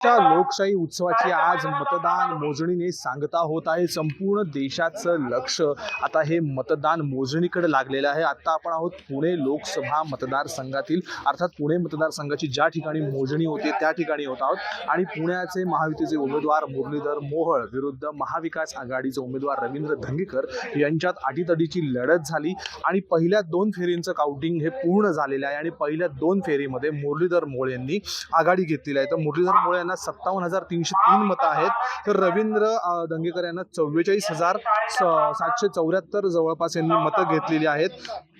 च्या लोकशाही उत्सवाची आज मतदान मोजणीने सांगता होत आहे. संपूर्ण देशाचं लक्ष आता हे मतदान मोजणीकडे लागलेलं आहे. आता आपण आहोत पुणे लोकसभा मतदारसंघातील अर्थात पुणे मतदारसंघाची ज्या ठिकाणी मोजणी होते त्या ठिकाणी होत आहोत. आणि पुण्याचे महायुतीचे उमेदवार मुरलीधर मोहोळ विरुद्ध महाविकास आघाडीचे उमेदवार रवींद्र धंगेकर यांच्यात अटीतडीची लढत झाली. आणि पहिल्या दोन फेरींचं काउंटिंग हे पूर्ण झालेलं आहे. आणि पहिल्या दोन फेरीमध्ये मुरलीधर मोळ यांनी आघाडी घेतलेली आहे. तर मुरलीधर मोळ यांना सत्तावन्न हजार तीनशे तीन मतं आहेत. तर रवींद्र दंगेकर यांना चव्वेचाळीस हजार सातशे चौऱ्याहत्तर जवळपास यांनी मतं घेतलेली आहेत.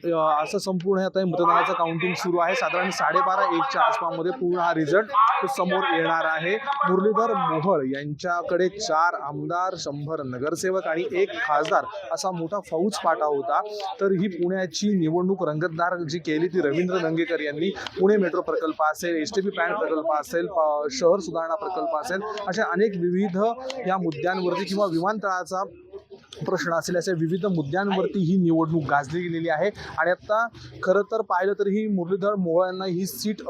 असं संपूर्ण आता मतदानाचं काउंटिंग सुरू आहे. साधारण साडेबारा एकच्या आसपासमध्ये पूर्ण हा रिझल्ट समोर येणार आहे. मुरलीधर मोहळ यांच्याकडे चार आमदार शंभर नगरसेवक आणि एक खासदार असा मोठा फौज पाटा होता. तर ही पुण्याची निवडणूक रंगतदार जी केली ती रवींद्र दंगेकर यांनी. पुणे मेट्रो प्रकल्प असेल एस टी पी पॅन प्रकल्प असेल शहर सुधारणा प्रकल्प असेल अशा अनेक विविध या मुद्द्यांवरती किंवा विमानतळाचा प्रश्न असेल अशा विविध मुद्द्यांवरती ही निवडणूक गाजली गेलेली आहे. आणि आता खरं तर पाहिलं तर ही मुरलीधर मोहोळ यांना ही सीट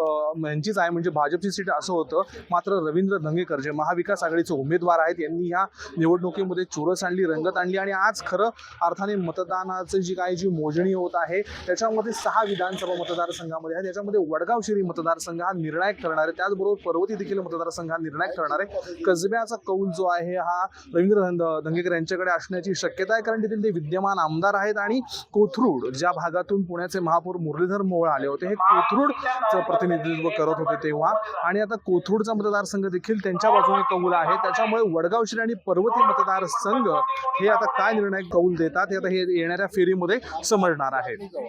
यांचीच आहे म्हणजे भाजपची सीट असं होतं. मात्र रवींद्र धंगेकर जे महाविकास आघाडीचे उमेदवार आहेत यांनी ह्या निवडणुकीमध्ये चुरस आणली रंगत आणली. आणि आज खरं अर्थाने मतदानाचं जी काही जी मोजणी होत आहे त्याच्यामध्ये सहा विधानसभा मतदारसंघामध्ये आहे त्याच्यामध्ये वडगाव शिरी मतदारसंघ हा निर्णायक ठरणार आहे. त्याचबरोबर पर्वती देखील मतदारसंघ हा निर्णायक ठरणार आहे. कसब्याचा कौल जो आहे हा रवींद्र धंगेकर यांच्याकडे असण्याची शक्यता आहे कारण तेथील ते विद्यमान आमदार आहेत आणि कोथरूड ज्या भागातून पुण्याचे महापौर मुरलीधर मोहोळ आले होते हे कोथरूडचं प्रतिनिधित्व करत होते तेव्हा. आणि आता कोथरूडचा मतदारसंघ देखील त्यांच्या बाजूने कौल आहे. त्याच्यामुळे वडगावश्री आणि पर्वती मतदारसंघ हे आता काय निर्णय कौल देतात हे आता हे येणाऱ्या फेरीमध्ये समजणार आहे